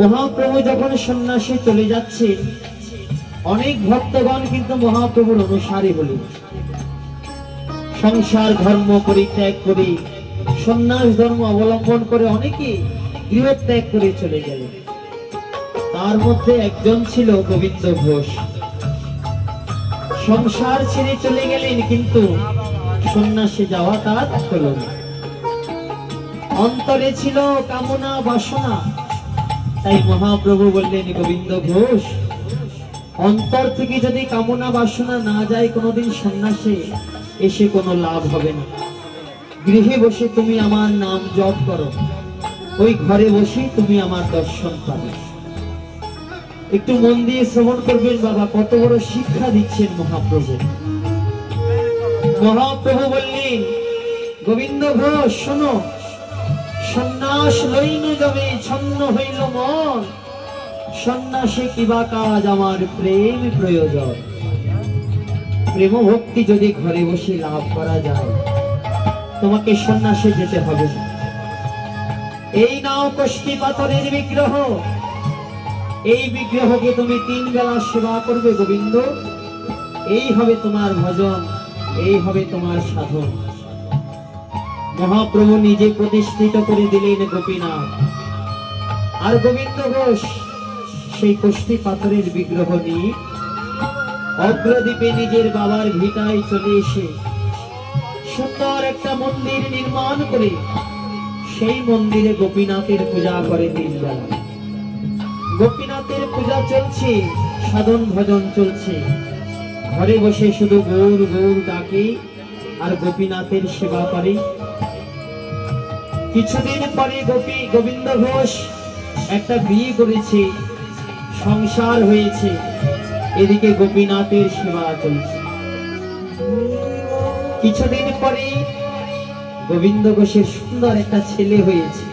মহাপ্রভু যখন সন্ন্যাসী চলে যাচ্ছে, অনেক ভক্তগণ কিন্তু মহাপ্রভুর অনুসারী হলেন সংসার, ধর্ম পরিত্যাগ করে, সন্ন্যাস ধর্ম অবলম্বন করে অনেকে গৃহত্যাগ করে চলে গেলেন তার মধ্যে একজন ছিল গোবিন্দ ঘোষ। সংসার ছেড়ে চলে গেলেন কিন্তু সন্ন্যাসে যাওয়া তার হলো না। অন্তরে ছিল কামনা বাসনা তাই মহাপ্রভু বললেন গোবিন্দ ঘোষ, অন্তর থেকে যদি কামনা বাসনা না যায় কোনোদিন সন্ন্যাসে, এসে কোনো লাভ হবে না। গৃহে বসে তুমি আমার নাম জপ করো। ওই ঘরে বসে তুমি আমার দর্শন পাবে। একটু মন দিয়ে শ্রবণ করবেন বাবা, কত বড় শিক্ষা দিচ্ছেন মহাপ্রভু। মহাপ্রভু বললেন, গোবিন্দ ঘোষ, শোনো সন্ন্যাস লইন যাবে, ছন্ন হইল মন। সন্ন্যাসে কিবা কাজ আমার প্রেম প্রয়োজন? প্রেম ভক্তি যদি ঘরে বসে লাভ করা যায়, তোমাকে সন্ন্যাসে যেতে হবে। এই নাও কষ্টি পাথরের বিগ্রহ। এই বিগ্রহকে তুমি তিন বেলা সেবা করবে গোবিন্দ। এই হবে তোমার ভজন, এই হবে তোমার সাধন। মহাপ্রভু নিজে প্রতিষ্ঠিত করে দিলেন গোপীনাথ। আর গোবিন্দ ঘোষ সেই কষ্টি পাথরের বিগ্রহ নিয়ে অগ্রদ্বীপে নিজের বাবার ভিটায় চলে এসে সুন্দর একটা মন্দির নির্মাণ করে সেই মন্দিরে গোপীনাথের পূজা করে তিনবেলা গোপীনাথের পূজা চলছে, সাধন ভজন চলছে। ঘরে বসে শুধু গৌর গৌর ডাকে আর গোপীনাথের সেবা করে। কিছুদিন পরে গোপী গোবিন্দ ঘোষ একটা বিয়ে করেছে, সংসার হয়েছে, এদিকে গোপীনাথের সেবা চলছে। কিছুদিন পরে গোবিন্দ ঘোষের সুন্দর একটা ছেলে হয়েছে।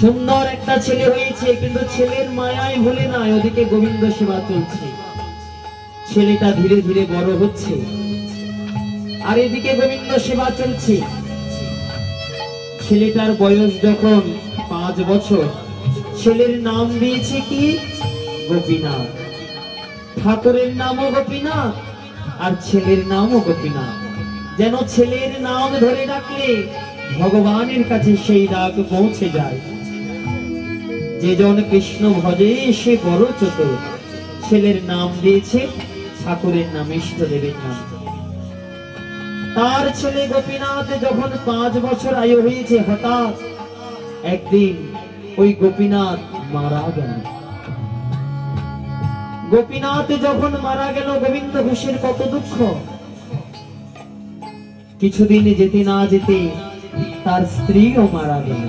সুন্দর একটা ছেলে হয়েছে, কিন্তু ছেলের মায়ায় ভুলে না ওদিকে গোবিন্দ সেবা চলছে। ছেলেটা ধীরে ধীরে বড় হচ্ছে। আর এদিকে গোবিন্দ সেবা চলছে। ছেলেটার বয়স যখন পাঁচ বছর, ছেলের নাম দিয়েছে কি? গোপীনাথ। ঠাকুরের নামও গোপীনাথ আর ছেলের নামও গোপীনাথ। যেন ছেলের নাম ধরে ডাকলে ভগবানের কাছে সেই ডাক পৌঁছে যায়। যে জন কৃষ্ণ ভজে সে বড় চতুর। ছেলের নাম দিয়েছে ঠাকুরের নাম, ইষ্টদেবের নাম। তার ছেলে গোপীনাথ যখন পাঁচ বছর আয়ু হয়েছে, হঠাৎ একদিন ওই গোপীনাথ মারা গেল। গোপীনাথ যখন মারা গেল, গোবিন্দ ঘোষের কত দুঃখ। কিছুদিন যেতে না যেতে তার স্ত্রীও মারা গেল।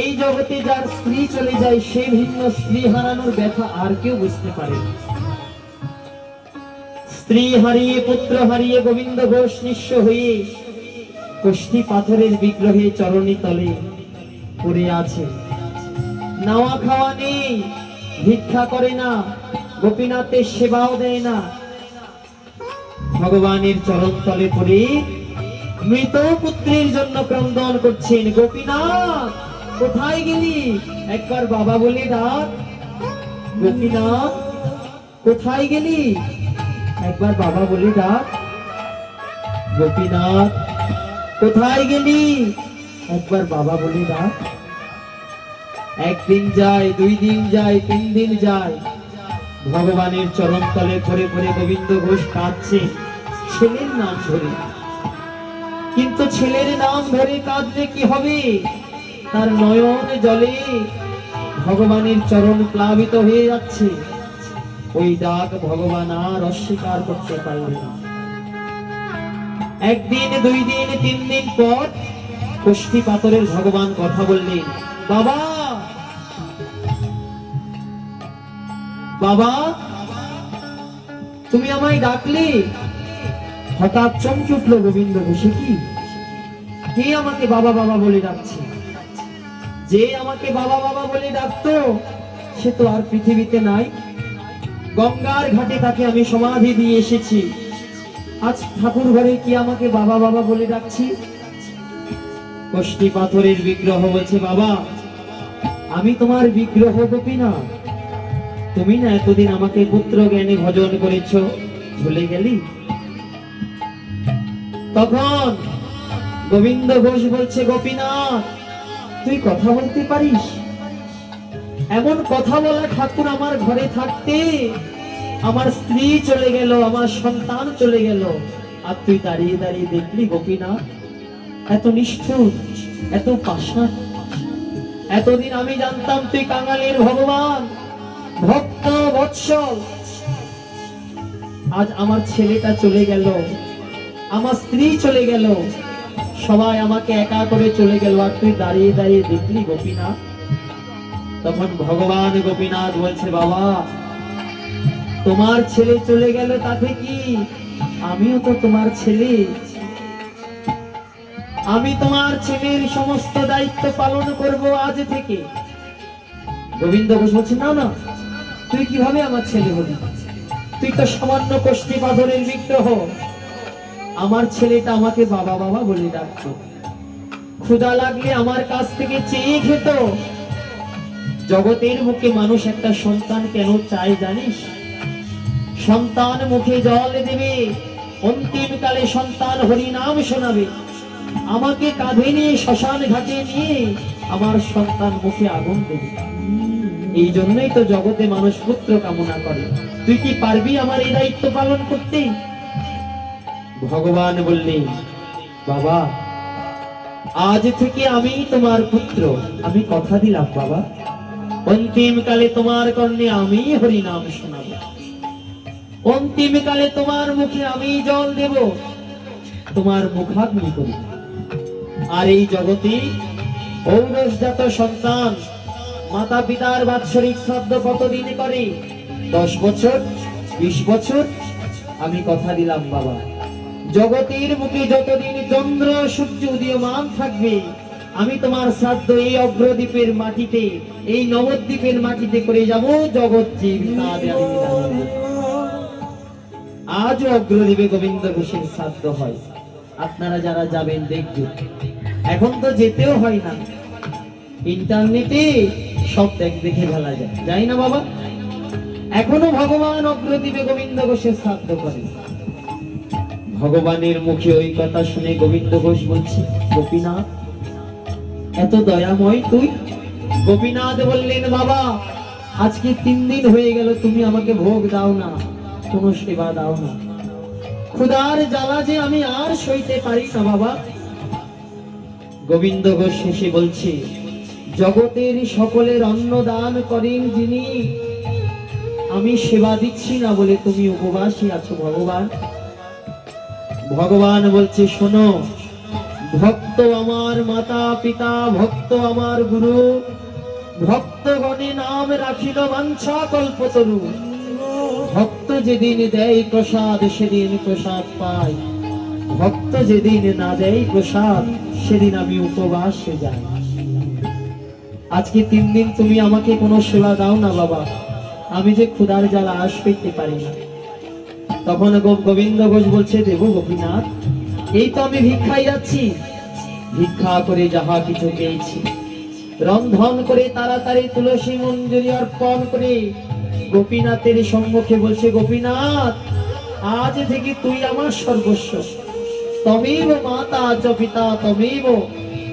এই জগতে যার স্ত্রী চলে যায়, সে ভিন্ন স্ত্রী হারানোর ব্যথা আর কেউ বুঝতে পারে না। স্ত্রী হারিয়ে পুত্র হারিয়ে গোবিন্দ ঘোষ নিঃস্ব হয়ে কষ্টি পাথরের বিগ্রহে চরণী তলে পড়ে আছে। নাওয়া খাওয়া নেই, ভিক্ষা করে না, গোপীনাথের সেবাও দেয় না। ভগবানের চরণ তলে পড়ে মৃত পুত্রের জন্য ক্রন্দন করছেন গোপীনাথ। কোথায় গেলি? একবার বাবা বলে ডাক। গোপীনাথ, কোথায় গেলি? একবার বাবা বলে ডাক গোপীনাথ, কোথায় গেলি? একবার বাবা বলে ডাক একদিন যায়, দুই দিন যায়, তিন দিন যায়। ভগবানের চরণ তলে পরে পরে গোবিন্দ ঘোষ কাঁদছে। ছেলের নাম ধরে। কিন্তু ছেলের নাম ধরে কাঁদলে কি হবে? তার নয়ন জলে ভগবানের চরণ প্লাবিত হয়ে যাচ্ছে। ওই ডাক ভগবান আর অস্বীকার করতে পারবে না। একদিন, দুই দিন, তিন দিন পর কুষ্টি পাথরের ভগবান কথা বললেন, বাবা বাবা, তুমি আমায় ডাকলে? হঠাৎ চমকে উঠল গোবিন্দ বসে কি? কে আমাকে বাবা বাবা বলে ডাকছে? যে আমাকে বাবা বাবা বলে ডাকতো, সে তো আর পৃথিবীতে নাই। গঙ্গার ঘাটে তাকে আমি সমাধি দিয়ে এসেছি। আজ ঠাকুর ঘরে কি আমাকে বাবা বাবা বলে ডাকছি? কষ্টি পাথরের বিগ্রহ বলছে, বাবা, আমি তোমার বিগ্রহ গোপী না। তুমি না এতদিন আমাকে পুত্র জ্ঞানে ভজন করেছ। ভুলে গেলি? তখন গোবিন্দ ঘোষ বলছে, গোপীনাথ, তুই কথা বলতে পারিস? এমন কথা বলা ঠাকুর আমার ঘরে থাকতে। আমার স্ত্রী চলে গেল, আমার সন্তান চলে গেল। আর তুই দাঁড়িয়ে দাঁড়িয়ে দেখলি গোপীনাথ? এত নিষ্ঠুর, এত পাষাণ। এতদিন আমি জানতাম তুই কাঙালের ভগবান, ভক্ত বৎসল আজ আমার ছেলেটা চলে গেল, আমার স্ত্রী চলে গেল। সবাই আমাকে একা করে চলে গেল, আর তুই দাঁড়িয়ে দাঁড়িয়ে দেখলি গোপীনাথ? তখন ভগবান গোপীনাথ বলছে, বাবা, তোমার ছেলে চলে গেল তাতে কি? আমিও তো তোমার ছেলে। আমি তোমার ছেলের সমস্ত দায়িত্ব পালন করব আজ থেকে। গোবিন্দ ঘোষ বলছে, না না, তুই কীভাবে আমার ছেলে হবি? তুই তো সামান্য কষ্টি পাথরের বিগ্রহ। আমার ছেলেটা আমাকে বাবা বাবা বলে ডাকতো। ক্ষুদা লাগলে আমার কাছ থেকে চেয়ে খেত। জগতের মুখে মানুষ একটা সন্তান কেন চায় জানিস? সন্তান মুখে জল দেবে অন্তিম কালে সন্তান হরি নাম শোনাবে। আমাকে কাঁধে নিয়ে শ্মশান ঘাটে নিয়ে আমার সন্তান মুখে আগুন দেবে। এই জন্যই তো জগতে মানুষ পুত্র কামনা করে। তুই কি পারবি আমার এই দায়িত্ব পালন করতে? ভগবান বললেন বাবা, আজ থেকে আমি তোমার পুত্র। আমি কথা দিলাম, বাবা। অন্তিম কালে তোমার কর্ণে আমি হরি নাম শোনাবো। অন্তিম কালে তোমার মুখে আমি জল দেব, তোমার মুখাগ্নি করব। আর এই জগতে ঔরসজাত সন্তান মাতা পিতার বাৎসরিক শ্রাদ্ধ কতদিন করে? দশ বছর, বিশ বছর? আমি কথা দিলাম বাবা। জগতের মুখে যতদিন চন্দ্র, সূর্য উদীয়মান থাকবে আমি তোমার শ্রাদ্ধ এই অগ্রদ্বীপের মাটিতে, এই নবদ্বীপের মাটিতে করে যাব জগৎ আজও অগ্রদ্বীপে গোবিন্দ ঘোষের শ্রাদ্ধ হয়। আপনারা যারা যাবেন দেখবেন। এখন তো যেতেও হয় না। ইন্টারনেটে সব দেখ দেখে ফেলা যায়। যাই না বাবা? এখনও ভগবান অগ্রদ্বীপে গোবিন্দ ঘোষের শ্রাদ্ধ করে। ভগবানের মুখে ওই কথা শুনে গোবিন্দ ঘোষ বলছে, গোপীনাথ এত দয়াময় তুই? গোপীনাথ বললেন, বাবা, আজকে তিন দিন হয়ে গেল, তুমি আমাকে ভোগ দাও না, কোনো সেবা দাও না। ক্ষুদার জ্বালা যে আমি আর সইতে পারি না, বাবা। গোবিন্দ ঘোষ শেষে বলছে, জগতের সকলের অন্ন দান করেন যিনি। আমি সেবা দিচ্ছি না বলে তুমি উপবাসী আছো, ভগবান? ভগবান বলছে, শোনো ভক্ত আমার মাতা, পিতা, ভক্ত আমার গুরু। ভক্তগণে নাম রাখিল বাঞ্ছা কল্পতরু। ভক্ত যেদিন দেয় প্রসাদ, সেদিন প্রসাদ পাই। ভক্ত যেদিন না দেয় প্রসাদ, সেদিন আমি উপবাসে যাই। আজকে তিন দিন তুমি আমাকে কোনো সেবা দাও না বাবা। আমি যে ক্ষুধার জ্বালা আশ পেতে পারি না। তখন গোবিন্দ ঘোষ বলছে, দেব গোপীনাথ, এই তো আমি ভিক্ষায় যাচ্ছি। ভিক্ষা করে যাহা কিছু পেয়েছি। রন্ধন করে তাড়াতাড়ি তুলসী মঞ্জুরি অর্পণ করে গোপীনাথের সম্মুখে বলছে গোপীনাথ আজ থেকে তুই আমার সর্বস্ব। তমেব মাতা চ পিতা তমেব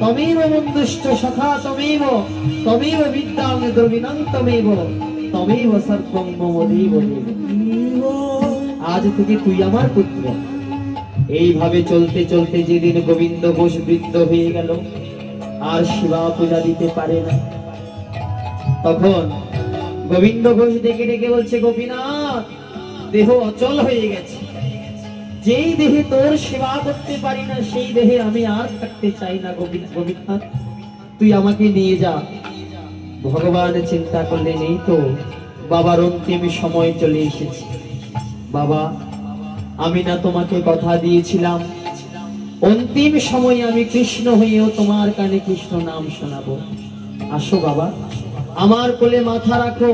তমেব বন্ধুশ্চ সখা তমেব তমেব বিদ্যাং দ্রবিণং তমেব তমেব সর্বং মম দেব দেব। আজ থেকে তুই আমার পুত্র। এইভাবে চলতে চলতে যেদিন গোবিন্দ ঘোষ বৃদ্ধ হয়ে গেল, আর শিবা পূজা দিতে পারে না। তখন গোবিন্দ ঘোষ ডেকে ডেকে বলছে, গোপীনাথ, দেহ অচল হয়ে গেছে। যেই দেহে তোর সেবা করতে পারি না, সেই দেহে আমি আর থাকতে চাই না গোবিন্দ। গোবিন্দনাথ তুই আমাকে নিয়ে যা। ভগবান চিন্তা করলেন, এই তো, বাবার অন্তিম সময় চলে এসেছে। বাবা আমি না তোমাকে কথা দিয়েছিলাম। অন্তিম সময়ে আমি কৃষ্ণ হয়েও তোমার কানে কৃষ্ণ নাম শোনাবো। আসো বাবা, আমার কোলে মাথা রাখো,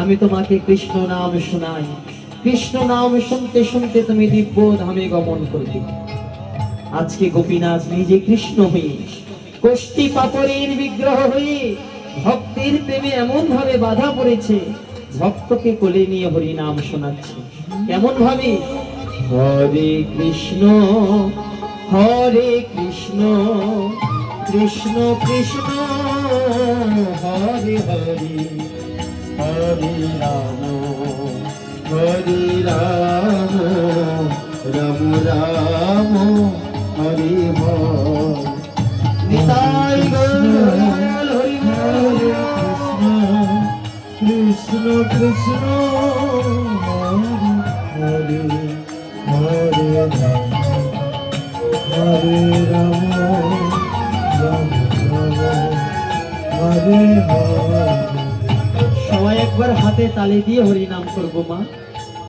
আমি তোমাকে কৃষ্ণ নাম শোনাই। কৃষ্ণ নাম শুনতে শুনতে তুমি দিব্য ধামে গমন করবে। আজকে গোপীনাথ নিজে কৃষ্ণ হয়ে, কষ্টি পাপড়ের বিগ্রহ হয়ে, ভক্তের প্রেমে এমন ভাবে বাধা পড়েছে, ভক্তকে কোলে নিয়ে হরি নাম শোনাচ্ছে। কেমন ভাবে হরে কৃষ্ণ হরে কৃষ্ণ কৃষ্ণ কৃষ্ণ, হরে হরে হরে রাম হরে রাম রাম রাম, হরে হরে নিতাই গৌর হরি হরে কৃষ্ণ কৃষ্ণ হরে হরে রাম হরে রাম রাম রাম, হরে হরে সবাই একবার হাতে তালি দিয়ে হরি নাম করব, মা।